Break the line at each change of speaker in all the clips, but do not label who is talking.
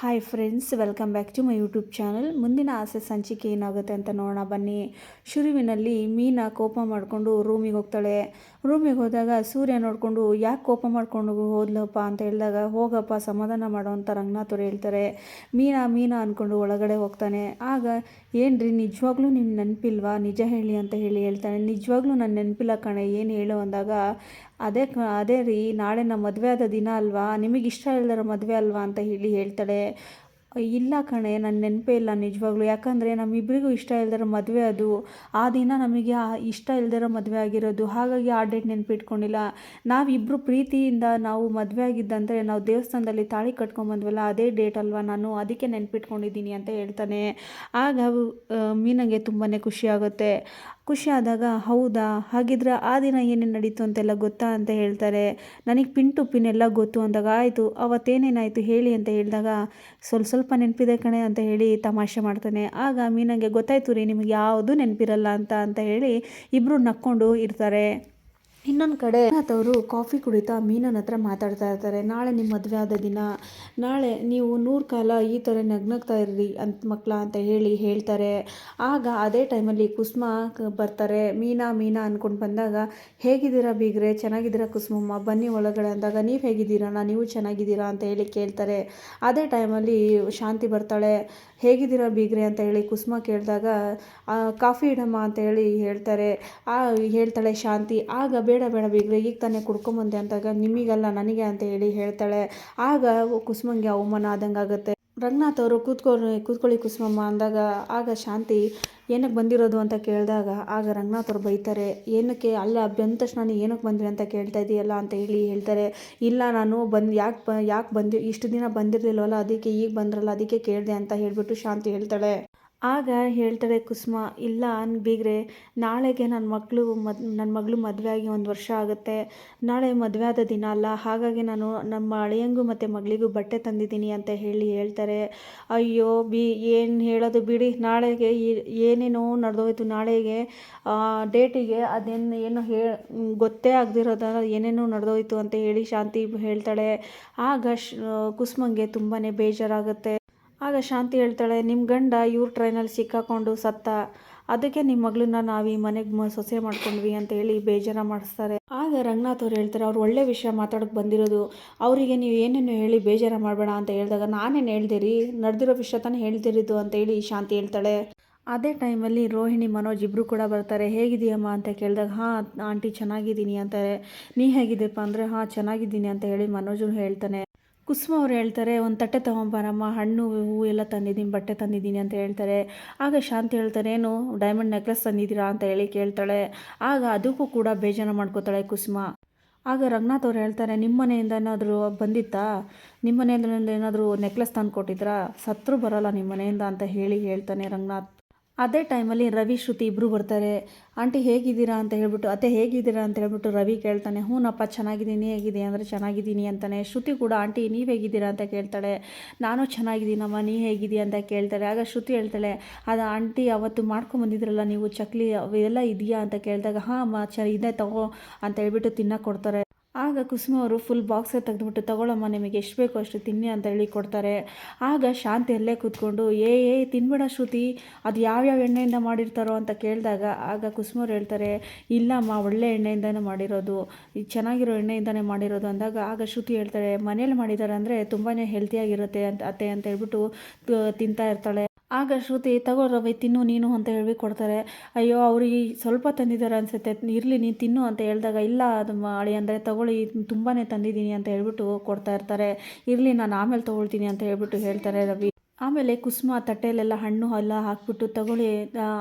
Hi friends welcome back to my YouTube channel ಮುಂದಿನ ಆಸೆ ಸಂಚಿಕೆ ಏನಾಗುತ್ತೆ ಅಂತ ನೋಡೋಣ ಬನ್ನಿ. ಶುರುವಿನಲ್ಲಿ ಮೀನಾ ಕೋಪ ಮಾಡಿಕೊಂಡು ರೂಮಿಗೆ ಹೋಗ್ತಾಳೆ. ರೂಮಿಗೆ ಹೋದಾಗ ಸೂರ್ಯ ನೋಡಿಕೊಂಡು, ಯಾಕೆ ಕೋಪ ಮಾಡ್ಕೊಂಡು ಹೋದ್ಲಪ್ಪ ಅಂತ ಹೇಳಿದಾಗ, ಹೋಗಪ್ಪ, ಸಮಾಧಾನ ಮಾಡೋ ಅಂತ ರಂಗನಾಥ್ ಅವ್ರು ಹೇಳ್ತಾರೆ. ಮೀನಾ ಮೀನಾ ಅಂದ್ಕೊಂಡು ಒಳಗಡೆ ಹೋಗ್ತಾನೆ. ಆಗ, ಏನ್ರಿ, ನಿಜವಾಗ್ಲೂ ನಿಮ್ಮ ನೆನಪಿಲ್ವಾ? ನಿಜ ಹೇಳಿ ಅಂತ ಹೇಳಿ ಹೇಳ್ತಾನೆ. ನಿಜವಾಗ್ಲೂ ನನ್ನ ನೆನಪಿಲ್ಲ ಕಣೆ, ಏನು ಹೇಳು ಅಂದಾಗ, ಅದೇ ಅದೇ ರೀ, ನಾಳೆ ನಮ್ಮ ಮದುವೆ ಆದ ದಿನ ಅಲ್ವಾ? ನಿಮಗೆ ಇಷ್ಟ ಮದುವೆ ಅಲ್ವಾ? ಅಂತ ಹೇಳಿ ಹೇಳ್ತಾಳೆ. ಇಲ್ಲ ಕಣೆ ನನ್ನ ನೆನಪೇ ಇಲ್ಲ ನಿಜವಾಗ್ಲೂ. ಯಾಕಂದರೆ ನಮ್ಮಿಬ್ಬರಿಗೂ ಇಷ್ಟ ಇಲ್ದಿರೋ ಮದುವೆ ಅದು. ಆ ದಿನ ನಮಗೆ ಇಷ್ಟ ಇಲ್ದಿರೋ ಮದುವೆ ಆಗಿರೋದು. ಹಾಗಾಗಿ ಆ ಡೇಟ್ ನೆನಪಿಟ್ಕೊಂಡಿಲ್ಲ. ನಾವಿಬ್ಬರು ಪ್ರೀತಿಯಿಂದ ನಾವು ಮದುವೆ ಆಗಿದ್ದಂದರೆ ನಾವು ದೇವಸ್ಥಾನದಲ್ಲಿ ತಾಳಿ ಕಟ್ಕೊಂಬಂದ್ವಲ್ಲ, ಅದೇ ಡೇಟ್ ಅಲ್ವಾ ನಾನು? ಅದಕ್ಕೆ ನೆನಪಿಟ್ಕೊಂಡಿದ್ದೀನಿ ಅಂತ ಹೇಳ್ತಾನೆ. ಆಗ ಮೀನಂಗೆ ತುಂಬಾ ಖುಷಿ ಆಗುತ್ತೆ. ಖುಷಿ ಆದಾಗ ಹೌದಾ? ಹಾಗಿದ್ರೆ ಆ ದಿನ ಏನೇನು ನಡೀತು ಅಂತೆಲ್ಲ ಗೊತ್ತಾ? ಅಂತ ಹೇಳ್ತಾರೆ. ನನಗೆ ಪಿನ್ ಟು ಪಿನ್ ಎಲ್ಲ ಗೊತ್ತು. ಅಂದಾಗ, ಆಯಿತು, ಅವತ್ತೇನೇನಾಯಿತು ಹೇಳಿ? ಅಂತ ಹೇಳಿದಾಗ, ಸ್ವಲ್ಪ ಸ್ವಲ್ಪ ನೆನಪಿದೆ ಕಣೆ ಅಂತ ಹೇಳಿ ತಮಾಷೆ ಮಾಡ್ತಾನೆ. ಆಗ ಮೀನಂಗೆ, ಗೊತ್ತಾಯ್ತು ರೀ, ನಿಮಗೆ ಯಾವುದು ನೆನಪಿರಲ್ಲ ಅಂತ ಅಂತ ಹೇಳಿ ಇಬ್ಬರು ನಕ್ಕೊಂಡು ಇರ್ತಾರೆ. ಇನ್ನೊಂದು ಕಡೆ ಅವರು ಕಾಫಿ ಕುಡಿತಾ ಮೀನನ ಹತ್ರ ಮಾತಾಡ್ತಾ ಇರ್ತಾರೆ. ನಾಳೆ ನಿಮ್ಮ ಮದುವೆ ಆದ ದಿನ, ನಾಳೆ ನೀವು ನೂರು ಕಾಲ ಈ ಥರ ನಗ್ನಗ್ತಾ ಇರ್ರಿ ಅಂತ ಮಕ್ಕಳ ಅಂತ ಹೇಳಿ ಹೇಳ್ತಾರೆ. ಆಗ ಅದೇ ಟೈಮಲ್ಲಿ ಕುಸುಮ ಬರ್ತಾರೆ. ಮೀನಾ ಮೀನಾ ಅಂದ್ಕೊಂಡು ಬಂದಾಗ, ಹೇಗಿದ್ದೀರಾ ಬೀಗ್ರೆ? ಚೆನ್ನಾಗಿದ್ದೀರಾ ಕುಸುಮಮ್ಮ? ಬನ್ನಿ ಒಳಗಡೆ ಅಂದಾಗ, ನೀವು ಹೇಗಿದ್ದೀರಾ ನೀವು ಚೆನ್ನಾಗಿದ್ದೀರಾ? ಅಂತ ಹೇಳಿ ಕೇಳ್ತಾರೆ. ಅದೇ ಟೈಮಲ್ಲಿ ಶಾಂತಿ ಬರ್ತಾಳೆ. ಹೇಗಿದ್ದೀರಾ ಬೀಗ್ರೆ ಅಂತ ಹೇಳಿ ಕುಸುಮ ಕೇಳಿದಾಗ ಕಾಫಿ ಇಡಮ್ಮ ಅಂತ ಹೇಳಿ ಹೇಳ್ತಾರೆ. ಆ, ಹೇಳ್ತಾಳೆ ಶಾಂತಿ, ಆಗ ಬೇಡ ಬೇಡ ಬೀಗ್ರೆ, ಈಗ ತಾನೇ ಕುಡ್ಕೊಂಬಂದೆ ಅಂತಾಗ ನಿಮಗಲ್ಲ ನನಗೆ ಅಂತ ಹೇಳಿ ಹೇಳ್ತಾಳೆ. ಆಗ ಕುಸುಮಂಗೆ ಅವಮಾನ ಆದಂಗೆ ಆಗುತ್ತೆ ರಂಗನಾಥ್ ಅವರು ಕೂತ್ಕೊಳ್ಳಿ ಕೂತ್ಕೊಳ್ಳಿ ಕುಸುಮಮ್ಮ ಅಂದಾಗ ಆಗ ಶಾಂತಿ ಏನಕ್ಕೆ ಬಂದಿರೋದು ಅಂತ ಕೇಳಿದಾಗ ಆಗ ರಂಗನಾಥ್ ಅವ್ರು ಬೈತಾರೆ, ಏನಕ್ಕೆ ಅಲ್ಲ ಬಂದ ತಕ್ಷಣ ನೀನು ಏನಕ್ಕೆ ಬಂದ್ರಿ ಅಂತ ಕೇಳ್ತಾ ಇದೆಯಲ್ಲ ಅಂತ ಹೇಳಿ ಹೇಳ್ತಾರೆ. ಇಲ್ಲ ನಾನು ಬಂದು, ಯಾಕೆ ಬ, ಯಾಕೆ ಬಂದು, ಇಷ್ಟು ದಿನ ಬಂದಿರಲಿಲ್ವಲ್ಲ, ಅದಕ್ಕೆ ಈಗ ಬಂದ್ರಲ್ಲ, ಅದಕ್ಕೆ ಕೇಳಿದೆ ಅಂತ ಹೇಳಿಬಿಟ್ಟು ಶಾಂತಿ ಹೇಳ್ತಾಳೆ. ಆಗ ಹೇಳ್ತಾಳೆ, ಕುಸುಮ, ಇಲ್ಲ ಬೀಗ್ರೆ, ನಾಳೆಗೆ ನನ್ನ ಮಗಳು ಮದ್ ನನ್ನ ಮಗಳು ಮದುವೆ ಆಗಿ ಒಂದು ವರ್ಷ ಆಗುತ್ತೆ. ನಾಳೆ ಮದುವೆ ಆದ ದಿನ ಅಲ್ಲ, ಹಾಗಾಗಿ ನಾನು ನಮ್ಮ ಅಳಿಯಂಗೂ ಮತ್ತು ಮಗಳಿಗೂ ಬಟ್ಟೆ ತಂದಿದ್ದೀನಿ ಅಂತ ಹೇಳಿ ಹೇಳ್ತಾರೆ. ಅಯ್ಯೋ, ಬಿ, ಏನು ಹೇಳೋದು ಬಿಡಿ, ನಾಳೆಗೆ ಏನೇನೋ ನಡೆದೋಯ್ತು. ನಾಳೆಗೆ ಡೇಟಿಗೆ ಅದೇನು, ಏನು ಹೇ, ಗೊತ್ತೇ ಆಗದಿರೋದ ಏನೇನೋ ನಡೆದೋಯ್ತು ಅಂತ ಹೇಳಿ ಶಾಂತಿ ಹೇಳ್ತಾಳೆ. ಆಗ ಶ್, ಕುಸುಮಂಗೆ ತುಂಬಾ ಬೇಜಾರಾಗುತ್ತೆ. ಆಗ ಶಾಂತಿ ಹೇಳ್ತಾಳೆ ನಿಮ್ಮ ಗಂಡ ಇವ್ರ ಟ್ರೈನಲ್ಲಿ ಸಿಕ್ಕಾಕೊಂಡು ಸತ್ತ. ಅದಕ್ಕೆ ನಿಮ್ಮ ಮಗಳನ್ನ ನಾವು ಈ ಮನೆಗೆ ಸೊಸೆ ಮಾಡ್ಕೊಂಡ್ವಿ ಅಂತ ಹೇಳಿ ಬೇಜಾರ ಮಾಡಿಸ್ತಾರೆ. ಆಗ ರಂಗನಾಥ್ ಅವ್ರು ಹೇಳ್ತಾರೆ, ಅವ್ರು ಒಳ್ಳೆ ವಿಷಯ ಮಾತಾಡೋಕೆ ಬಂದಿರೋದು. ಅವರಿಗೆ ನೀವು ಏನೇನು ಹೇಳಿ ಬೇಜಾರ ಮಾಡಬೇಡ ಅಂತ ಹೇಳಿದಾಗ, ನಾನೇನು ಹೇಳ್ದೆ ರೀ? ನಡೆದಿರೋ ವಿಷಯ ತಾನೇ ಹೇಳ್ತಿರೋದು ಅಂತ ಹೇಳಿ ಶಾಂತಿ ಹೇಳ್ತಾಳೆ. ಅದೇ ಟೈಮಲ್ಲಿ ರೋಹಿಣಿ, ಮನೋಜ್ ಇಬ್ಬರು ಕೂಡ ಬರ್ತಾರೆ. ಹೇಗಿದೆಯಮ್ಮ ಅಂತ ಕೇಳಿದಾಗ, ಹಾಂ, ಆಂಟಿ ಚೆನ್ನಾಗಿದ್ದೀನಿ ಅಂತಾರೆ. ನೀ ಹೇಗಿದೆಪ್ಪ ಅಂದರೆ, ಹಾಂ, ಚೆನ್ನಾಗಿದ್ದೀನಿ ಅಂತ ಹೇಳಿ ಮನೋಜು ಹೇಳ್ತಾನೆ. ಕುಸುಮ ಅವ್ರು ಹೇಳ್ತಾರೆ, ಒಂದು ತಟ್ಟೆ ತೊಗೊಂಬಾರಮ್ಮ ಹಣ್ಣು, ಹೂವು ಎಲ್ಲ ತಂದಿದ್ದೀನಿ, ಬಟ್ಟೆ ತಂದಿದ್ದೀನಿ ಅಂತ ಹೇಳ್ತಾರೆ. ಆಗ ಶಾಂತಿ ಹೇಳ್ತಾರೆ ಏನು ಡೈಮಂಡ್ ನೆಕ್ಲೆಸ್ ತಂದಿದ್ದೀರಾ? ಅಂತ ಹೇಳಿ ಕೇಳ್ತಾಳೆ. ಆಗ ಅದಕ್ಕೂ ಕೂಡ ಬೇಜಾರು ಮಾಡ್ಕೋತಾಳೆ ಕುಸುಮ. ಆಗ ರಂಗನಾಥ್ ಅವ್ರು ಹೇಳ್ತಾರೆ, ನಿಮ್ಮ ಮನೆಯಿಂದ ಏನಾದರೂ ಬಂದಿತ್ತಾ? ನಿಮ್ಮ ಮನೆಯಿಂದ ಏನಾದರೂ ನೆಕ್ಲೆಸ್ ತಂದು ಕೊಟ್ಟಿದ್ರಾ ಸತ್ರು ಬರೋಲ್ಲ ನಿಮ್ಮ ಮನೆಯಿಂದ ಅಂತ ಹೇಳಿ ಹೇಳ್ತಾನೆ ರಂಗನಾಥ್. ಅದೇ ಟೈಮಲ್ಲಿ ರವಿ, ಶ್ರುತಿ ಇಬ್ಬರು ಬರ್ತಾರೆ. ಆಂಟಿ, ಹೇಗಿದ್ದೀರಾ? ಅಂತ ಹೇಳ್ಬಿಟ್ಟು, ಅತ್ತೆ, ಹೇಗಿದ್ದೀರಾ? ಅಂತ ಹೇಳ್ಬಿಟ್ಟು ರವಿ ಕೇಳ್ತಾನೆ. ಹ್ಞೂನಪ್ಪ ಚೆನ್ನಾಗಿದ್ದೀನಿ. ಹೇಗಿದೆ? ಅಂದರೆ, ಚೆನ್ನಾಗಿದ್ದೀನಿ ಅಂತಾನೆ. ಶ್ರುತಿ ಕೂಡ, ಆಂಟಿ, ನೀವು ಹೇಗಿದ್ದೀರಾ? ಅಂತ ಕೇಳ್ತಾಳೆ. ನಾನು ಚೆನ್ನಾಗಿದ್ದೀನಮ್ಮ. ನೀ ಹೇಗಿದ್ದೀಯ? ಅಂತ ಕೇಳ್ತಾರೆ. ಆಗ ಶ್ರುತಿ ಹೇಳ್ತಾಳೆ, ಅದು ಆಂಟಿ, ಅವತ್ತು ಮಾಡ್ಕೊಂಬಂದಿದ್ರಲ್ಲ ನೀವು ಚಕ್ಲಿ ಅವೆಲ್ಲ ಇದೆಯಾ? ಅಂತ ಕೇಳಿದಾಗ, ಹಾಂ, ಅಮ್ಮ, ಚ, ಇದೆ ತಗೋ ಅಂತ ಹೇಳ್ಬಿಟ್ಟು ತಿನ್ನಕ್ಕೆ ಕೊಡ್ತಾರೆ. ಆಗ ಕುಸುಮ ಅವರು ಫುಲ್ ಬಾಕ್ಸೇ ತೆಗೆದುಬಿಟ್ಟು ತಗೊಳ್ಳಮ್ಮ ನಿಮಗೆ ಎಷ್ಟು ಬೇಕೋ ಅಷ್ಟು ತಿನ್ನಿ ಅಂತ ಹೇಳಿ ಕೊಡ್ತಾರೆ. ಆಗ ಶಾಂತಿ ಅಲ್ಲೇ ಕೂತ್ಕೊಂಡು, ಏ ಏ, ತಿನ್ಬೇಡ ಶ್ರುತಿ, ಅದು ಯಾವ್ಯಾವ ಎಣ್ಣೆಯಿಂದ ಮಾಡಿರ್ತಾರೋ ಅಂತ ಕೇಳಿದಾಗ, ಆಗ ಕುಸುಮವ್ರು ಹೇಳ್ತಾರೆ, ಇಲ್ಲಮ್ಮ, ಒಳ್ಳೆ ಎಣ್ಣೆಯಿಂದನೇ ಮಾಡಿರೋದು ಚೆನ್ನಾಗಿರೋ ಎಣ್ಣೆಯಿಂದನೇ ಮಾಡಿರೋದು ಅಂದಾಗ. ಆಗ ಶ್ರುತಿ ಹೇಳ್ತಾಳೆ, ಮನೇಲಿ ಮಾಡಿದ್ದಾರೆ ಅಂದರೆ ತುಂಬಾ ಹೆಲ್ತಿಯಾಗಿರುತ್ತೆ ಅಂತ, ಅತ್ತೆ ಅಂತ ಹೇಳ್ಬಿಟ್ಟು ತಿಂತಾ ಇರ್ತಾಳೆ. ಆಗ ಶ್ರುತಿ, ತಗೋ ರವಿ, ತಿನ್ನು, ನೀನು ಅಂತ ಹೇಳಿ ಕೊಡ್ತಾರೆ. ಅಯ್ಯೋ, ಅವ್ರಿಗೆ ಸ್ವಲ್ಪ ತಂದಿದ್ದಾರೆ ಅನ್ಸುತ್ತೆ. ಇರಲಿ, ನೀನು ತಿನ್ನು ಅಂತ ಹೇಳಿದಾಗ, ಇಲ್ಲ, ಅದು ಮಾಡಿ ಅಂದರೆ ತಗೊಳ್ಳಿ ತುಂಬಾ ತಂದಿದ್ದೀನಿ ಅಂತ ಹೇಳ್ಬಿಟ್ಟು ಕೊಡ್ತಾ ಇರ್ತಾರೆ. ಇರಲಿ, ನಾನು ಆಮೇಲೆ ತೊಗೊಳ್ತೀನಿ ಅಂತ ಹೇಳ್ಬಿಟ್ಟು ಹೇಳ್ತಾರೆ ರವಿ. ಆಮೇಲೆ ಕುಸುಮ ತಟ್ಟೆಯಲ್ಲೆಲ್ಲ ಹಣ್ಣು ಎಲ್ಲ ಹಾಕ್ಬಿಟ್ಟು ತಗೊಳ್ಳಿ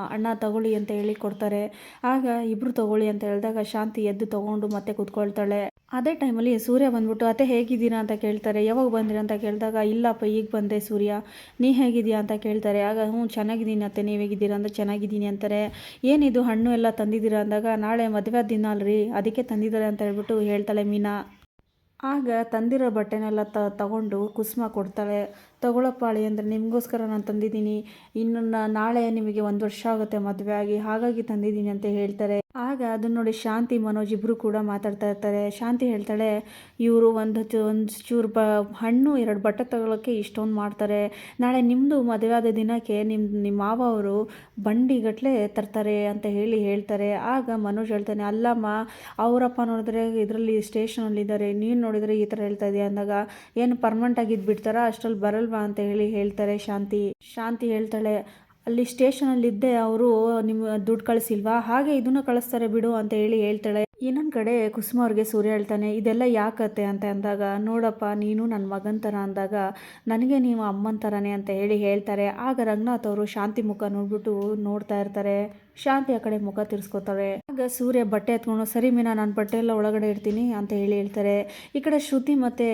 ಅಣ್ಣ ತಗೊಳ್ಳಿ ಅಂತ ಹೇಳಿ ಕೊಡ್ತಾರೆ. ಆಗ ಇಬ್ಬರು ತಗೊಳ್ಳಿ ಅಂತ ಹೇಳಿದಾಗ ಶಾಂತಿ ಎದ್ದು ತಗೊಂಡು ಮತ್ತೆ ಕುತ್ಕೊಳ್ತಾಳೆ. ಅದೇ ಟೈಮಲ್ಲಿ ಸೂರ್ಯ ಬಂದ್ಬಿಟ್ಟು, ಅತ್ತೆ ಹೇಗಿದ್ದೀರಾ? ಅಂತ ಕೇಳ್ತಾರೆ. ಯಾವಾಗ ಬಂದಿರ? ಅಂತ ಕೇಳಿದಾಗ, ಇಲ್ಲಪ್ಪ, ಈಗ ಬಂದೆ ಸೂರ್ಯ. ನೀ ಹೇಗಿದ್ದೀಯಾ? ಅಂತ ಕೇಳ್ತಾರೆ. ಆಗ, ಹ್ಞೂ, ಚೆನ್ನಾಗಿದ್ದೀನಿ ಅತ್ತೆ. ನೀವು ಹೇಗಿದ್ದೀರಾ? ಅಂದರೆ, ಚೆನ್ನಾಗಿದ್ದೀನಿ ಅಂತಾರೆ. ಏನಿದು? ಹಣ್ಣು ಎಲ್ಲ ತಂದಿದ್ದೀರಾ? ಅಂದಾಗ, ನಾಳೆ ಮದುವೆ ದಿನ ಅಲ್ರಿ. ಅದಕ್ಕೆ ತಂದಿದ್ದಾರೆ ಅಂತ ಹೇಳ್ಬಿಟ್ಟು ಹೇಳ್ತಾಳೆ ಮೀನಾ. ಆಗ ತಂದಿರೋ ಬಟ್ಟೆನೆಲ್ಲ ತ, ತಗೊಂಡು ಕುಸುಮ ಕೊಡ್ತಾಳೆ. ತಗೊಳಪ್ಪ ಅಳಿ ಅಂದರೆ ನಿಮಗೋಸ್ಕರ ನಾನು ತಂದಿದ್ದೀನಿ. ಇನ್ನು ನಾಳೆ ನಿಮಗೆ ಒಂದು ವರ್ಷ ಆಗುತ್ತೆ ಮದುವೆ ಆಗಿ. ಹಾಗಾಗಿ ತಂದಿದ್ದೀನಿ ಅಂತ ಹೇಳ್ತಾರೆ. ಆಗ ಅದನ್ನ ನೋಡಿ ಶಾಂತಿ ಮನೋಜ್ ಇಬ್ಬರು ಕೂಡ ಮಾತಾಡ್ತಾ ಇರ್ತಾರೆ. ಶಾಂತಿ ಹೇಳ್ತಾಳೆ, ಇವರು ಒಂದು ಒಂದು ಚೂರು ಬ, ಹಣ್ಣು, ಎರಡು ಬಟ್ಟೆ ತಗೊಳ್ಳೋಕ್ಕೆ ಇಷ್ಟೊಂದು ಮಾಡ್ತಾರೆ. ನಾಳೆ ನಿಮ್ಮದು ಮದುವೆ ಆದ ದಿನಕ್ಕೆ ನಿಮ್ಮ ನಿಮ್ಮ ಮಾವ ಅವರು ಬಂಡಿಗಟ್ಟಲೆ ತರ್ತಾರೆ ಅಂತ ಹೇಳಿ ಹೇಳ್ತಾರೆ. ಆಗ ಮನೋಜ್ ಹೇಳ್ತಾನೆ, ಅಲ್ಲಮ್ಮ, ಅವರಪ್ಪ ನೋಡಿದ್ರೆ ಇದರಲ್ಲಿ ಸ್ಟೇಷನಲ್ಲಿದ್ದಾರೆ. ನೀನು ನೋಡಿದರೆ ಈ ಥರ ಹೇಳ್ತಾ ಇದೆಯಾ ಅಂದಾಗ, ಏನು ಪರ್ಮನೆಂಟಾಗಿ ಆಗಿದ್ದು ಬಿಡ್ತಾರಾ ಅಷ್ಟರಲ್ಲಿ ಬರಲ್ವಾ? ಅಂತ ಹೇಳಿ ಹೇಳ್ತಾರೆ ಶಾಂತಿ. ಶಾಂತಿ ಹೇಳ್ತಾಳೆ ಅಲ್ಲಿ ಸ್ಟೇಷನಲ್ಲಿದ್ದೆ ಅವರು ನಿಮ್ಮ ದುಡ್ಡು ಕಳಿಸಿಲ್ವಾ? ಹಾಗೆ ಇದನ್ನು ಕಳಿಸ್ತಾರೆ ಬಿಡು ಅಂತ ಹೇಳಿ ಹೇಳ್ತಾಳೆ. ಇನ್ನೊಂದು ಕಡೆ ಕುಸುಮ ಅವ್ರಿಗೆ ಸೂರ್ಯ ಹೇಳ್ತಾನೆ, ಇದೆಲ್ಲ ಯಾಕತ್ತೆ? ಅಂತ ಅಂದಾಗ, ನೋಡಪ್ಪ, ನೀನು ನನ್ನ ಮಗನ ಥರ ಅಂದಾಗ ನನಗೆ ನೀವು ಅಮ್ಮನ ಥರನೇ ಅಂತ ಹೇಳಿ ಹೇಳ್ತಾರೆ. ಆಗ ರಂಗನಾಥ್ ಅವರು ಶಾಂತಿ ಮುಖ ನೋಡ್ಬಿಟ್ಟು ನೋಡ್ತಾ ಇರ್ತಾರೆ. ಶಾಂತಿ ಆ ಕಡೆ ಮುಖ ತಿರ್ಸ್ಕೊತಾರೆ. ಆಗ ಸೂರ್ಯ ಬಟ್ಟೆ ಎತ್ಕೊಂಡು, ಸರಿ ಮೀನಾ, ನಾನು ಬಟ್ಟೆ ಎಲ್ಲ ಒಳಗಡೆ ಇರ್ತೀನಿ ಅಂತ ಹೇಳಿ ಹೇಳ್ತಾರೆ. ಈ ಕಡೆ ಶ್ರುತಿ ಮತ್ತು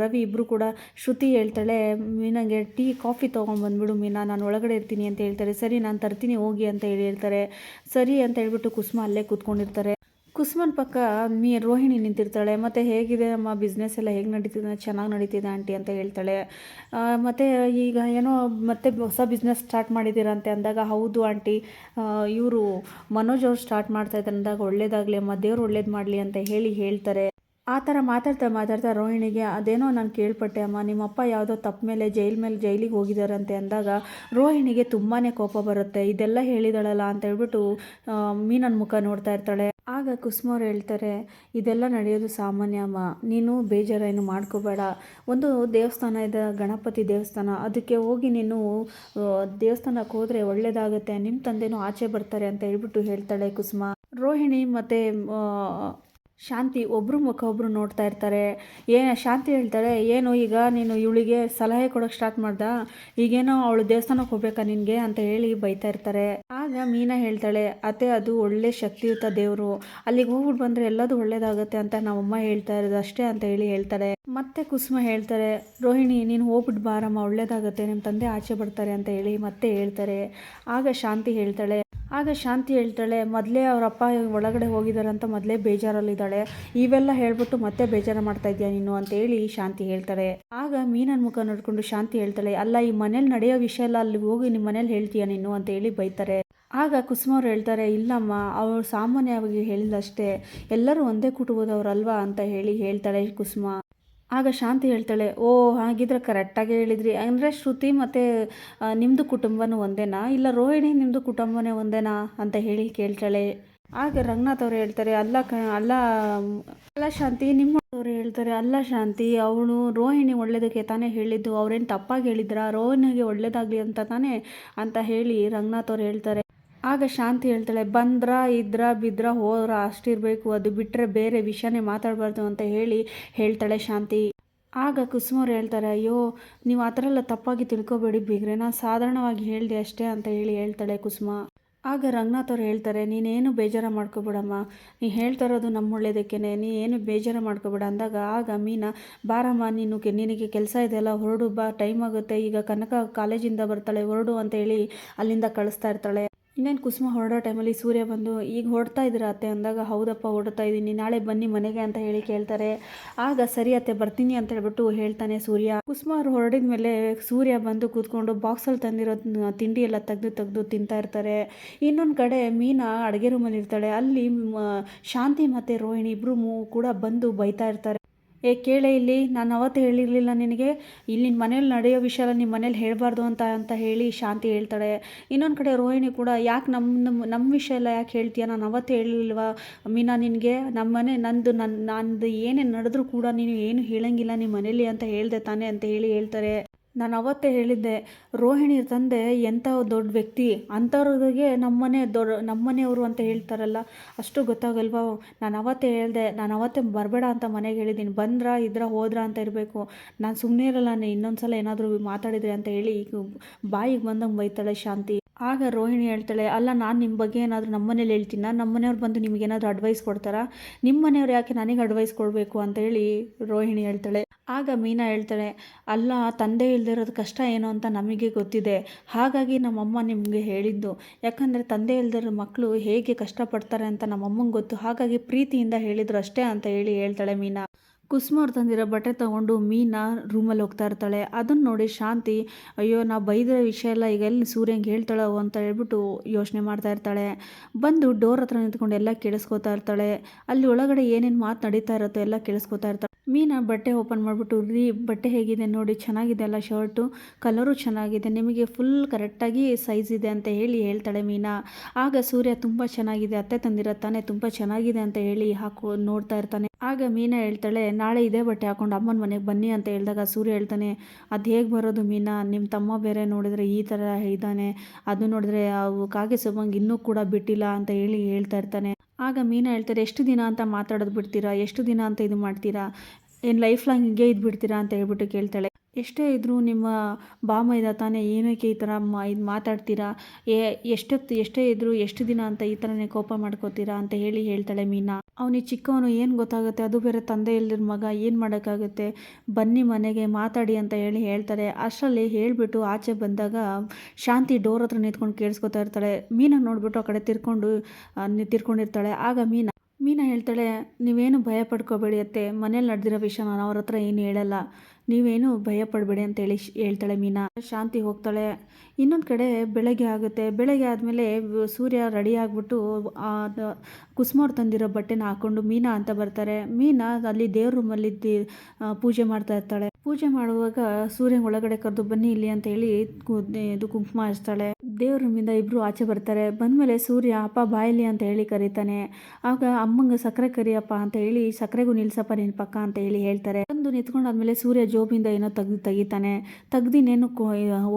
ರವಿ ಇಬ್ಬರು ಕೂಡ ಶ್ರುತಿ ಹೇಳ್ತಾಳೆ, ಮೀನಾಗೆ ಟೀ, ಕಾಫಿ ತೊಗೊಂಬಂದ್ಬಿಡು ಮೀನಾ, ನಾನು ಒಳಗಡೆ ಇರ್ತೀನಿ ಅಂತ ಹೇಳ್ತಾರೆ. ಸರಿ, ನಾನು ತರ್ತೀನಿ, ಹೋಗಿ ಅಂತ ಹೇಳಿ ಹೇಳ್ತಾರೆ. ಸರಿ ಅಂತ ಹೇಳ್ಬಿಟ್ಟು ಕುಸುಮ ಅಲ್ಲೇ ಕೂತ್ಕೊಂಡಿರ್ತಾರೆ. ಕುಸುಮನ್ ಪಕ್ಕ ಮೀ ರೋಹಿಣಿ ನಿಂತಿರ್ತಾಳೆ, ಮತ್ತು ಹೇಗಿದೆ ಅಮ್ಮ ಬಿಸ್ನೆಸ್ ಎಲ್ಲ ಹೇಗೆ ನಡೀತಿದೆ, ಚೆನ್ನಾಗಿ ನಡೀತಿದೆ ಆಂಟಿ ಅಂತ ಹೇಳ್ತಾಳೆ. ಮತ್ತು ಈಗ ಏನೋ ಮತ್ತೆ ಹೊಸ ಬಿಸ್ನೆಸ್ ಸ್ಟಾರ್ಟ್ ಮಾಡಿದ್ದೀರಂತೆ ಅಂದಾಗ, ಹೌದು ಆಂಟಿ ಇವರು ಮನೋಜ್ ಅವ್ರು ಸ್ಟಾರ್ಟ್ ಮಾಡ್ತಾ ಇದ್ದಾರೆ ಅಂದಾಗ ಒಳ್ಳೇದಾಗಲಿ, ಅಮ್ಮ ದೇವ್ರು ಒಳ್ಳೇದು ಮಾಡಲಿ ಅಂತ ಹೇಳಿ ಹೇಳ್ತಾರೆ. ಆ ಥರ ಮಾತಾಡ್ತಾ ಮಾತಾಡ್ತಾ ರೋಹಿಣಿಗೆ ಅದೇನೋ ನಾನು ಕೇಳ್ಪಟ್ಟೆ, ಅಮ್ಮ ನಿಮ್ಮಪ್ಪ ಯಾವುದೋ ತಪ್ಪು ಮೇಲೆ, ಜೈಲ್ ಮೇಲೆ, ಜೈಲಿಗೆ ಹೋಗಿದ್ದಾರಂತೆ ಅಂದಾಗ, ರೋಹಿಣಿಗೆ ತುಂಬಾ ಕೋಪ ಬರುತ್ತೆ, ಇದೆಲ್ಲ ಹೇಳಿದಾಳಲ್ಲ ಅಂತ ಹೇಳ್ಬಿಟ್ಟು ಮೀನನ್ ಮುಖ ನೋಡ್ತಾ ಇರ್ತಾಳೆ. ಆಗ ಕುಸುಮವ್ರು ಹೇಳ್ತಾರೆ, ಇದೆಲ್ಲ ನಡೆಯೋದು ಸಾಮಾನ್ಯ ಅಮ್ಮ. ನೀನು ಬೇಜಾರೇನು ಮಾಡ್ಕೋಬೇಡ. ಒಂದು ದೇವಸ್ಥಾನ ಇದೆ, ಗಣಪತಿ ದೇವಸ್ಥಾನ. ಅದಕ್ಕೆ ಹೋಗಿ ನೀನು ದೇವಸ್ಥಾನಕ್ಕೆ ಹೋದರೆ ಒಳ್ಳೆಯದಾಗುತ್ತೆ ನಿಮ್ಮ ತಂದೆನೂ ಆಚೆ ಬರ್ತಾರೆ ಅಂತ ಹೇಳ್ಬಿಟ್ಟು ಹೇಳ್ತಾಳೆ ಕುಸುಮ. ರೋಹಿಣಿ ಮತ್ತು ಶಾಂತಿ ಒಬ್ಬರು ಮುಖ ಒಬ್ಬರು ನೋಡ್ತಾ ಇರ್ತಾರೆ. ಏ, ಶಾಂತಿ ಹೇಳ್ತಾಳೆ ಏನು ಈಗ ನೀನು ಇವಳಿಗೆ ಸಲಹೆ ಕೊಡೋಕೆ ಸ್ಟಾರ್ಟ್ ಮಾಡ್ದ? ಈಗೇನೋ ಅವಳು ದೇವಸ್ಥಾನಕ್ಕೆ ಹೋಗ್ಬೇಕಾ ನಿನಗೆ? ಅಂತ ಹೇಳಿ ಬೈತಾ ಇರ್ತಾರೆ. ಆಗ ಮೀನಾ ಹೇಳ್ತಾಳೆ, ಅತ್ತೆ, ಅದು ಒಳ್ಳೆ ಶಕ್ತಿಯುತ ದೇವರು. ಅಲ್ಲಿಗೆ ಹೋಗ್ಬಿಟ್ಟು ಬಂದರೆ ಎಲ್ಲದೂ ಒಳ್ಳೇದಾಗುತ್ತೆ ಅಂತ ನಮ್ಮಮ್ಮ ಹೇಳ್ತಾ ಇರೋದು ಅಷ್ಟೇ ಅಂತ ಹೇಳಿ ಹೇಳ್ತಾರೆ ಮತ್ತೆ ಕುಸುಮ ಹೇಳ್ತಾರೆ, ರೋಹಿಣಿ, ನೀನು ಹೋಗ್ಬಿಟ್ಟು ಬಾರಮ್ಮ, ಒಳ್ಳೇದಾಗುತ್ತೆ. ನಿಮ್ಮ ತಂದೆ ಆಚೆ ಬರ್ತಾರೆ ಅಂತ ಹೇಳಿ ಮತ್ತೆ ಹೇಳ್ತಾರೆ. ಆಗ ಶಾಂತಿ ಹೇಳ್ತಾಳೆ ಆಗ ಶಾಂತಿ ಹೇಳ್ತಾಳೆ, ಮೊದಲೇ ಅವ್ರ ಅಪ್ಪ ಒಳಗಡೆ ಹೋಗಿದ್ದಾರೆ ಅಂತ ಮೊದಲೇ ಬೇಜಾರಲ್ಲಿದ್ದಾಳೆ. ಇವೆಲ್ಲ ಹೇಳ್ಬಿಟ್ಟು ಮತ್ತೆ ಬೇಜಾರು ಮಾಡ್ತಾ ಇದೆಯಾ ನೀನು? ಅಂತ ಹೇಳಿ ಶಾಂತಿ ಹೇಳ್ತಾಳೆ ಆಗ ಮೀನನ್ ಮುಖ ನೋಡ್ಕೊಂಡು ಶಾಂತಿ ಹೇಳ್ತಾಳೆ, ಅಲ್ಲ, ಈ ಮನೇಲಿ ನಡೆಯೋ ವಿಷಯ ಎಲ್ಲ ಅಲ್ಲಿ ಹೋಗಿ ನಿಮ್ಮ ಮನೇಲಿ ಹೇಳ್ತೀಯಾ ನೀನು? ಅಂತ ಹೇಳಿ ಬೈತಾರೆ. ಆಗ ಕುಸುಮವ್ರು ಹೇಳ್ತಾರೆ, ಇಲ್ಲಮ್ಮ, ಅವರು ಸಾಮಾನ್ಯವಾಗಿ ಹೇಳಿದಷ್ಟೇ. ಎಲ್ಲರೂ ಒಂದೇ ಕುಟುಂಬದವರಲ್ವಾ? ಅಂತ ಹೇಳಿ ಹೇಳ್ತಾಳೆ ಕುಸುಮ. ಆಗ ಶಾಂತಿ ಹೇಳ್ತಾಳೆ, ಓ, ಹಾಗಿದ್ರೆ ಕರೆಕ್ಟಾಗಿ ಹೇಳಿದ್ರಿ. ಅಂದರೆ ಶ್ರುತಿ ಮತ್ತು ನಿಮ್ಮದು ಕುಟುಂಬನೂ ಒಂದೇನಾ? ಇಲ್ಲ ರೋಹಿಣಿ ನಿಮ್ಮದು ಕುಟುಂಬನೇ ಒಂದೇನಾ? ಅಂತ ಹೇಳಿ ಕೇಳ್ತಾಳೆ. ಆಗ ರಂಗನಾಥ್ ಅವರು ಹೇಳ್ತಾರೆ, ಅಲ್ಲ ಕ, ಅಲ್ಲ ಅಲ್ಲ ಶಾಂತಿ ನಿಮ್ಮವರು ಹೇಳ್ತಾರೆ, ಅಲ್ಲ ಶಾಂತಿ, ಅವಳು ರೋಹಿಣಿ ಒಳ್ಳೇದಕ್ಕೆ ತಾನೇ ಹೇಳಿದ್ದು, ಅವ್ರೇನು ತಪ್ಪಾಗಿ ಹೇಳಿದ್ರಾ? ರೋಹಿಣಿಗೆ ಒಳ್ಳೇದಾಗಲಿ ಅಂತ ತಾನೇ? ಅಂತ ಹೇಳಿ ರಂಗನಾಥ್ ಅವ್ರು ಹೇಳ್ತಾರೆ. ಆಗ ಶಾಂತಿ ಹೇಳ್ತಾಳೆ, ಬಂದ್ರ, ಇದ್ರ, ಬಿದ್ರ, ಹೋದ್ರ, ಅಷ್ಟಿರಬೇಕು, ಅದು ಬಿಟ್ಟರೆ ಬೇರೆ ವಿಷಯನೇ ಮಾತಾಡಬಾರ್ದು ಅಂತ ಹೇಳಿ ಹೇಳ್ತಾಳೆ ಶಾಂತಿ. ಆಗ ಕುಸುಮವ್ರು ಹೇಳ್ತಾರೆ, ಅಯ್ಯೋ, ನೀವು ಆ ತಪ್ಪಾಗಿ ತಿಳ್ಕೊಬೇಡಿ ಬಿಗ್ರೆ, ನಾನು ಸಾಧಾರಣವಾಗಿ ಹೇಳಿದೆ ಅಷ್ಟೇ ಅಂತ ಹೇಳಿ ಹೇಳ್ತಾಳೆ ಕುಸುಮ. ಆಗ ರಂಗನಾಥ್ ಅವ್ರು ಹೇಳ್ತಾರೆ, ನೀನೇನು ಬೇಜಾರ ಮಾಡ್ಕೋಬೇಡಮ್ಮ, ನೀ ಹೇಳ್ತಾ ಇರೋದು ನಮ್ಮ ಒಳ್ಳೇದಕ್ಕೆ ನೀ ಏನು ಬೇಜಾರ ಮಾಡ್ಕೋಬೇಡ ಅಂದಾಗ, ಆಗ ಮೀನಾ, ಬಾರಮ್ಮ, ನೀನು ಕೆ, ನಿನಗೆ ಕೆಲಸ ಇದೆಯಲ್ಲ ಹೊರಡು ಬಾ, ಟೈಮ್ ಆಗುತ್ತೆ, ಈಗ ಕನಕ ಕಾಲೇಜಿಂದ ಬರ್ತಾಳೆ, ಹೊರಡು ಅಂತ ಹೇಳಿ ಅಲ್ಲಿಂದ ಕಳಿಸ್ತಾ ಇರ್ತಾಳೆ. ಇನ್ನೇನು ಕುಸುಮ ಹೊರಡೋ ಟೈಮಲ್ಲಿ ಸೂರ್ಯ ಬಂದು, ಈಗ ಹೊರಡ್ತಾ ಇದ್ದೀರಾ ಅತ್ತೆ? ಅಂದಾಗ, ಹೌದಪ್ಪ, ಹೊರಡ್ತಾ ಇದ್ದೀನಿ ನಾಳೆ ಬನ್ನಿ ಮನೆಗೆ ಅಂತ ಹೇಳಿ ಕೇಳ್ತಾರೆ. ಆಗ, ಸರಿ ಅತ್ತೆ, ಬರ್ತೀನಿ ಅಂತ ಹೇಳ್ಬಿಟ್ಟು ಹೇಳ್ತಾನೆ ಸೂರ್ಯ. ಕುಸುಮ ಅವ್ರು ಹೊರಡಿದ ಮೇಲೆ ಸೂರ್ಯ ಬಂದು ಕೂತ್ಕೊಂಡು ಬಾಕ್ಸಲ್ಲಿ ತಂದಿರೋ ತಿಂಡಿ ಎಲ್ಲ ತೆಗೆದು ತೆಗೆದು ತಿಂತಾ ಇರ್ತಾರೆ. ಇನ್ನೊಂದು ಕಡೆ ಮೀನಾ ಅಡುಗೆ ರೂಮಲ್ಲಿ ಇರ್ತಾಳೆ. ಅಲ್ಲಿ ಶಾಂತಿ ಮತ್ತು ರೋಹಿಣಿ ಇಬ್ಬರು ಕೂಡ ಬಂದು ಬೈತಾ ಇರ್ತಾರೆ. ಏ, ಕೇಳೆ ಇಲ್ಲಿ, ನಾನು ಅವತ್ತು ಹೇಳಿರಲಿಲ್ಲ ನಿನಗೆ. ಇಲ್ಲಿ ನಿನ್ನ ಮನೇಲಿ ನಡೆಯೋ ವಿಷಯ ನಿಮ್ಮ ಮನೇಲಿ ಹೇಳಬಾರ್ದು ಅಂತ ಅಂತ ಹೇಳಿ ಶಾಂತಿ ಹೇಳ್ತಾಳೆ. ಇನ್ನೊಂದು ಕಡೆ ರೋಹಿಣಿ ಕೂಡ, ಯಾಕೆ ನಮ್ಮ ನಮ್ಮ ನಮ್ಮ ವಿಷಯ ಎಲ್ಲ ಯಾಕೆ ಹೇಳ್ತೀಯ? ನಾನು ಅವತ್ತು ಹೇಳಿಲ್ವಾ ಮೀನಾ ನಿನಗೆ? ನಮ್ಮ ಮನೆ ನಂದು ನನ್ನ ನಂದು ಏನೇ ನಡೆದ್ರೂ ಕೂಡ ನೀನು ಏನು ಹೇಳಂಗಿಲ್ಲ ನಿಮ್ಮ ಮನೇಲಿ ಅಂತ ಹೇಳಿದೆ ತಾನೆ ಅಂತ ಹೇಳಿ ಹೇಳ್ತಾರೆ. ನಾನು ಅವತ್ತೇ ಹೇಳಿದ್ದೆ, ರೋಹಿಣಿ ತಂದೆ ಎಂಥ ದೊಡ್ಡ ವ್ಯಕ್ತಿ ಅಂಥವ್ರಿಗೆ ನಮ್ಮನೆ ದೊಡ್ಡ, ನಮ್ಮನೆಯವರು ಅಂತ ಹೇಳ್ತಾರಲ್ಲ, ಅಷ್ಟು ಗೊತ್ತಾಗಲ್ವಾ? ನಾನು ಅವತ್ತೇ ಹೇಳಿದೆ, ನಾನು ಅವತ್ತೇ ಬರಬೇಡ ಅಂತ ಮನೆಗೆ ಹೇಳಿದ್ದೀನಿ ಬಂದ್ರ, ಇದ್ರ, ಹೋದ್ರ ಅಂತ ಇರಬೇಕು. ನಾನು ಸುಮ್ಮನೆ ಇರಲ್ಲ ನೀನು ಇನ್ನೊಂದು ಸಲ ಏನಾದರೂ ಮಾತಾಡಿದ್ರೆ ಅಂತ ಹೇಳಿ, ಈಗ ಬಾಯಿಗೆ ಬಂದಂಗೆ ಬೈತಾಳೆ ಶಾಂತಿ. ಆಗ ರೋಹಿಣಿ ಹೇಳ್ತಾಳೆ, ಅಲ್ಲ, ನಾನು ನಿಮ್ಮ ಬಗ್ಗೆ ಏನಾದರೂ ನಮ್ಮ ಮನೇಲಿ ಹೇಳ್ತೀನಿ? ನಾನು ನಮ್ಮ ಮನೆಯವ್ರು ಬಂದು ನಿಮಗೇನಾದರೂ ಅಡ್ವೈಸ್ ಕೊಡ್ತಾರಾ? ನಿಮ್ಮ ಮನೆಯವ್ರು ಯಾಕೆ ನನಗೆ ಅಡ್ವೈಸ್ ಕೊಡಬೇಕು? ಅಂತ ಹೇಳಿ ರೋಹಿಣಿ ಹೇಳ್ತಾಳೆ. ಆಗ ಮೀನಾ ಹೇಳ್ತಾಳೆ, ಅಲ್ಲ, ತಂದೆ ಇಲ್ದಿರೋದು ಕಷ್ಟ ಏನು ಅಂತ ನಮಗೆ ಗೊತ್ತಿದೆ. ಹಾಗಾಗಿ ನಮ್ಮಮ್ಮ ನಿಮಗೆ ಹೇಳಿದ್ದು. ಯಾಕಂದರೆ ತಂದೆ ಇಲ್ದಿರೋ ಮಕ್ಕಳು ಹೇಗೆ ಕಷ್ಟಪಡ್ತಾರೆ ಅಂತ ನಮ್ಮಮ್ಮಂಗೆ ಗೊತ್ತು. ಹಾಗಾಗಿ ಪ್ರೀತಿಯಿಂದ ಹೇಳಿದ್ರು ಅಷ್ಟೇ ಅಂತ ಹೇಳಿ ಹೇಳ್ತಾಳೆ ಮೀನಾ. ಕುಸುಮ ಅವ್ರು ತಂದಿರೋ ಬಟ್ಟೆ ತೊಗೊಂಡು ಮೀನಾ ರೂಮಲ್ಲಿ ಹೋಗ್ತಾ ಇರ್ತಾಳೆ. ಅದನ್ನು ನೋಡಿ ಶಾಂತಿ, ಅಯ್ಯೋ ನಾವು ಬೈದಿರೋ ವಿಷಯ ಎಲ್ಲ ಈಗ ಎಲ್ಲಿ ಸೂರ್ಯಂಗೆ ಹೇಳ್ತಾಳೋ ಅಂತ ಹೇಳ್ಬಿಟ್ಟು ಯೋಚನೆ ಮಾಡ್ತಾ ಇರ್ತಾಳೆ. ಬಂದು ಡೋರ್ ಹತ್ರ ನಿಂತ್ಕೊಂಡು ಎಲ್ಲ ಕೇಳಿಸ್ಕೊತಾ ಇರ್ತಾಳೆ. ಅಲ್ಲಿ ಒಳಗಡೆ ಏನೇನು ಮಾತು ನಡೀತಾ ಇರುತ್ತೋ ಎಲ್ಲ ಕೇಳಿಸ್ಕೊತಾ ಇರ್ತಾಳೆ. ಮೀನಾ ಬಟ್ಟೆ ಓಪನ್ ಮಾಡಿಬಿಟ್ಟು, ರೀ, ಬಟ್ಟೆ ಹೇಗಿದೆ ನೋಡಿ, ಚೆನ್ನಾಗಿದೆ ಅಲ್ಲ ಶರ್ಟು? ಕಲರು ಚೆನ್ನಾಗಿದೆ, ನಿಮಗೆ ಫುಲ್ ಕರೆಕ್ಟಾಗಿ ಸೈಜ್ ಇದೆ ಅಂತ ಹೇಳಿ ಹೇಳ್ತಾಳೆ ಮೀನಾ. ಆಗ ಸೂರ್ಯ ತುಂಬ ಚೆನ್ನಾಗಿದೆ, ಅತ್ತೆ ತಂದಿರೋ ತಾನೆ ತುಂಬ ಚೆನ್ನಾಗಿದೆ ಅಂತ ಹೇಳಿ ಹಾಕೋ, ನೋಡ್ತಾ ಇರ್ತಾನೆ. ಆಗ ಮೀನಾ ಹೇಳ್ತಾಳೆ, ನಾಳೆ ಇದೇ ಬಟ್ಟೆ ಹಾಕೊಂಡು ಅಮ್ಮನ ಮನೆಗೆ ಬನ್ನಿ ಅಂತ ಹೇಳಿದಾಗ ಸೂರ್ಯ ಹೇಳ್ತಾನೆ, ಅದು ಹೇಗೆ ಬರೋದು ಮೀನಾ? ನಿಮ್ಮ ತಮ್ಮ ಬೇರೆ ನೋಡಿದರೆ ಈ ಥರ ಇದ್ದಾನೆ. ಅದು ನೋಡಿದ್ರೆ ಅವು ಕಾಗೆ ಸೊಬ್ಬಂಗೆ ಇನ್ನೂ ಕೂಡ ಬಿಟ್ಟಿಲ್ಲ ಅಂತ ಹೇಳಿ ಹೇಳ್ತಾ ಇರ್ತಾನೆ. ಆಗ ಮೀನಾ ಹೇಳ್ತಾರೆ ಎಷ್ಟು ದಿನ ಅಂತ ಮಾತಾಡೋದು ಬಿಡ್ತೀರಾ? ಎಷ್ಟು ದಿನ ಅಂತ ಇದು ಮಾಡ್ತೀರಾ? ಏನು ಲೈಫ್ ಲಾಂಗ್ ಹಿಂಗೆ ಇದ್ಬಿಡ್ತೀರಾ ಅಂತ ಹೇಳ್ಬಿಟ್ಟು ಕೇಳ್ತಾಳೆ. ಎಷ್ಟೇ ಇದ್ದರೂ ನಿಮ್ಮ ಬಾಮ ಇದ ತಾನೇ ಏನಕ್ಕೆ ಈ ಥರ ಮಾ, ಇದು ಮಾತಾಡ್ತೀರಾ? ಏ ಎಷ್ಟೊತ್ತು ಎಷ್ಟೇ ಇದ್ದರೂ ಎಷ್ಟು ದಿನ ಅಂತ ಈ ಥರನೇ ಕೋಪ ಮಾಡ್ಕೋತೀರಾ ಅಂತ ಹೇಳಿ ಹೇಳ್ತಾಳೆ ಮೀನಾ. ಅವನಿಗೆ ಚಿಕ್ಕವನು ಏನು ಗೊತ್ತಾಗುತ್ತೆ? ಅದು ಬೇರೆ ತಂದೆ ಇಲ್ದಿರ ಮಗ ಏನು ಮಾಡೋಕ್ಕಾಗುತ್ತೆ? ಬನ್ನಿ ಮನೆಗೆ ಮಾತಾಡಿ ಅಂತ ಹೇಳಿ ಹೇಳ್ತಾರೆ. ಅಷ್ಟರಲ್ಲಿ ಹೇಳಿಬಿಟ್ಟು ಆಚೆ ಬಂದಾಗ ಶಾಂತಿ ಡೋರ್ ಹತ್ರ ನಿಂತ್ಕೊಂಡು ಕೇಳಿಸ್ಕೊತಾ ಇರ್ತಾಳೆ. ಮೀನಾ ನೋಡಿಬಿಟ್ಟು ಆ ಕಡೆ ತಿರ್ಕೊಂಡು ತಿರ್ಕೊಂಡಿರ್ತಾಳೆ. ಆಗ ಮೀನಾ ಮೀನಾ ಹೇಳ್ತಾಳೆ, ನೀವೇನು ಭಯ ಪಡ್ಕೋಬೇಡಿ ಅತ್ತೆ. ಮನೇಲಿ ನಡೆದಿರೋ ವಿಷಯ ನಾನು ಅವ್ರ ಹತ್ರ ಏನು ಹೇಳಲ್ಲ. ನೀವೇನು ಭಯ ಪಡಬೇಡಿ ಅಂತೇಳಿ ಹೇಳ್ತಾಳೆ ಮೀನಾ. ಶಾಂತಿ ಹೋಗ್ತಾಳೆ. ಇನ್ನೊಂದು ಕಡೆ ಬೆಳಗ್ಗೆ ಆಗುತ್ತೆ. ಬೆಳಗ್ಗೆ ಆದಮೇಲೆ ಸೂರ್ಯ ರೆಡಿ ಆಗಿಬಿಟ್ಟು ಕುಸುಮವ್ರು ತಂದಿರೋ ಬಟ್ಟೆನ ಹಾಕ್ಕೊಂಡು ಮೀನಾ ಅಂತ ಬರ್ತಾರೆ. ಮೀನಾ ಅಲ್ಲಿ ದೇವ್ರ ರೂಮಲ್ಲಿ ಪೂಜೆ ಮಾಡ್ತಾ ಇರ್ತಾಳೆ. ಪೂಜೆ ಮಾಡುವಾಗ ಸೂರ್ಯನ ಒಳಗಡೆ ಕರೆದು ಬನ್ನಿ ಇಲ್ಲಿ ಅಂತ ಹೇಳಿ ಇದು ಕುಂಕುಮ ಹಚ್ತಾಳೆ. ದೇವ್ರ ರೂಮಿಂದ ಇಬ್ಬರು ಆಚೆ ಬರ್ತಾರೆ. ಬಂದಮೇಲೆ ಸೂರ್ಯ, ಅಪ್ಪ ಬಾಯಲಿ ಅಂತ ಹೇಳಿ ಕರೀತಾನೆ. ಆಗ ಅಮ್ಮಂಗೆ ಸಕ್ಕರೆ ಕರಿಯಪ್ಪ ಅಂತ ಹೇಳಿ ಸಕ್ಕರೆಗೂ ನಿಲ್ಸಪ್ಪ ನಿನ್ನ ಪಕ್ಕ ಅಂತ ಹೇಳಿ ಹೇಳ್ತಾರೆ. ಬಂದು ನಿಂತ್ಕೊಂಡಾದ್ಮೇಲೆ ಸೂರ್ಯ ಜೋಬಿಂದ ಏನೋ ತೆಗ್ದು ತೆಗಿತಾನೆ. ತೆಗ್ದಿನೇನು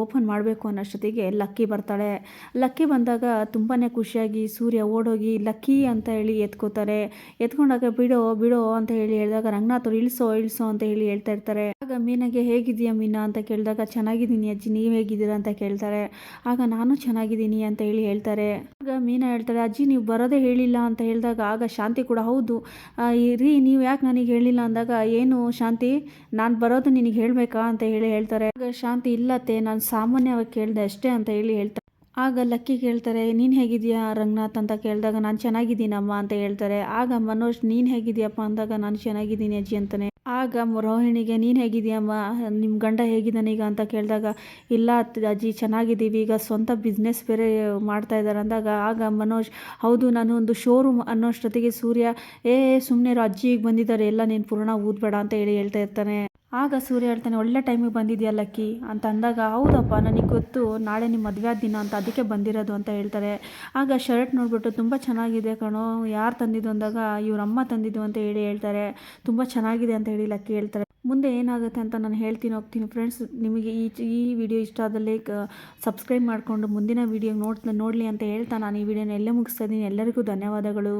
ಓಪನ್ ಮಾಡಬೇಕು ಅನ್ನೋಷ್ಟೊತ್ತಿಗೆ ಲಕ್ಕಿ ಬರ್ತಾಳೆ. ಲಕ್ಕಿ ಬಂದಾಗ ತುಂಬಾ ಖುಷಿಯಾಗಿ ಸೂರ್ಯ ಓಡೋಗಿ, ಲಕ್ಕಿ ಅಂತ ಹೇಳಿ ಎತ್ಕೋತಾರೆ. ಎತ್ಕೊಂಡಾಗ, ಬಿಡೋ ಬಿಡೋ ಅಂತ ಹೇಳಿ ಹೇಳಿದಾಗ, ರಂಗನಾಥ್ ಅವ್ರು ಇಳಿಸೋ ಇಳಿಸೋ ಅಂತ ಹೇಳಿ ಹೇಳ್ತಾ ಇರ್ತಾರೆ. ಆಗ ಮೀನಾಗೆ ಹೇಗಿದೆಯಾ ಮೀನಾ ಅಂತ ಕೇಳಿದಾಗ, ಚೆನ್ನಾಗಿದ್ದೀನಿ ಅಜ್ಜಿ, ನೀವು ಹೇಗಿದ್ದೀರಾ ಅಂತ ಕೇಳ್ತಾರೆ. ಆಗ ನಾನು ಚೆನ್ನಾಗಿದ್ದೀನಿ ಅಂತ ಹೇಳಿ ಹೇಳ್ತಾರೆ. ಆಗ ಮೀನಾ ಹೇಳ್ತಾರೆ ಅಜ್ಜಿ, ನೀವು ಬರೋದೇ ಹೇಳಿಲ್ಲ ಅಂತ ಹೇಳಿದಾಗ ಆಗ ಶಾಂತಿ ಕೂಡ ಹೌದು. ರೀ ನೀವು ಯಾಕೆ ನನಗೆ ಹೇಳಿಲ್ಲ ಅಂದಾಗ, ಏನು ಶಾಂತಿ, ನಾನು ಬರೋದು ನಿನಗೆ ಹೇಳಬೇಕಾ? ಅಂತ ಹೇಳಿ ಹೇಳ್ತಾರೆ. ಆಗ ಶಾಂತಿ, ಇಲ್ಲತ್ತೆ, ನಾನು ಸಾಮಾನ್ಯವಾಗಿ ಕೇಳಿದೆ ಅಷ್ಟೇ ಅಂತ ಹೇಳಿ ಹೇಳ್ತಾರೆ ಆಗ ಲಕ್ಕಿ ಕೇಳ್ತಾರೆ, ನೀನು ಹೇಗಿದೆಯಾ ರಂಗನಾಥ್? ಅಂತ ಕೇಳಿದಾಗ, ನಾನು ಚೆನ್ನಾಗಿದ್ದೀನಮ್ಮ ಅಂತ ಹೇಳ್ತಾರೆ. ಆಗ ಮನೋಜ್, ನೀನು ಹೇಗಿದೆಯಪ್ಪ? ಅಂದಾಗ, ನಾನು ಚೆನ್ನಾಗಿದ್ದೀನಿ ಅಜ್ಜಿ ಅಂತಾನೆ. ಆಗ ರೋಹಿಣಿಗೆ, ನೀನು ಹೇಗಿದೆಯಮ್ಮ ನಿಮ್ಮ ಗಂಡ ಹೇಗಿದ್ದಾನೆ ಈಗ? ಅಂತ ಕೇಳಿದಾಗ, ಇಲ್ಲ ಅಜ್ಜಿ ಚೆನ್ನಾಗಿದ್ದೀವಿ, ಈಗ ಸ್ವಂತ ಬಿಸ್ನೆಸ್ ಬೇರೆ ಮಾಡ್ತಾ ಇದ್ದಾರೆ. ಅಂದಾಗ ಆಗ ಮನೋಜ್, ಹೌದು, ನಾನು ಒಂದು ಶೋರೂಮ್ ಅನ್ನೋಷ್ಟೊತ್ತಿಗೆ ಸೂರ್ಯ, ಏ ಸುಮ್ಮನೆ ಅಜ್ಜಿ ಬಂದಿದ್ದಾರೆ, ಎಲ್ಲ ನೀನು ಪೂರ್ಣ ಊದ್ಬೇಡ ಅಂತ ಹೇಳಿ ಹೇಳ್ತಾ ಇರ್ತಾನೆ. ಆಗ ಸೂರ್ಯ ಹೇಳ್ತಾನೆ, ಒಳ್ಳೆ ಟೈಮಿಗೆ ಬಂದಿದ್ಯಾ ಲಕ್ಕಿ? ಅಂತ ಅಂದಾಗ, ಹೌದಪ್ಪ, ನನಗೆ ಗೊತ್ತು, ನಾಳೆ ನಿಮ್ಮ ಮದುವೆ ಆದ ದಿನ ಅಂತ, ಅದಕ್ಕೆ ಬಂದಿರೋದು ಅಂತ ಹೇಳ್ತಾರೆ. ಆಗ ಶರ್ಟ್ ನೋಡಿಬಿಟ್ಟು, ತುಂಬ ಚೆನ್ನಾಗಿದೆ ಕಣೋ, ಯಾರು ತಂದಿದ್ದು? ಅಂದಾಗ, ಇವ್ರ ಅಮ್ಮ ತಂದಿದ್ದು ಅಂತ ಹೇಳಿ ಹೇಳ್ತಾರೆ. ತುಂಬ ಚೆನ್ನಾಗಿದೆ ಅಂತ ಹೇಳಿ ಲಕ್ಕಿ ಹೇಳ್ತಾರೆ. ಮುಂದೆ ಏನಾಗುತ್ತೆ ಅಂತ ನಾನು ಹೇಳ್ತೀನಿ, ಹೋಗ್ತೀನಿ. ಫ್ರೆಂಡ್ಸ್ ನಿಮಗೆ ಈ ಈ ವಿಡಿಯೋ ಇಷ್ಟ ಆದಲ್ಲಿ ಸಬ್ಸ್ಕ್ರೈಬ್ ಮಾಡಿಕೊಂಡು ಮುಂದಿನ ವಿಡಿಯೋ ನೋಡ್, ನೋಡಲಿ ಅಂತ ಹೇಳ್ತಾ ನಾನು ಈ ವಿಡಿಯೋನ ಎಲ್ಲೇ ಮುಗಿಸ್ತಾ ಇದ್ದೀನಿ ಎಲ್ಲರಿಗೂ ಧನ್ಯವಾದಗಳು.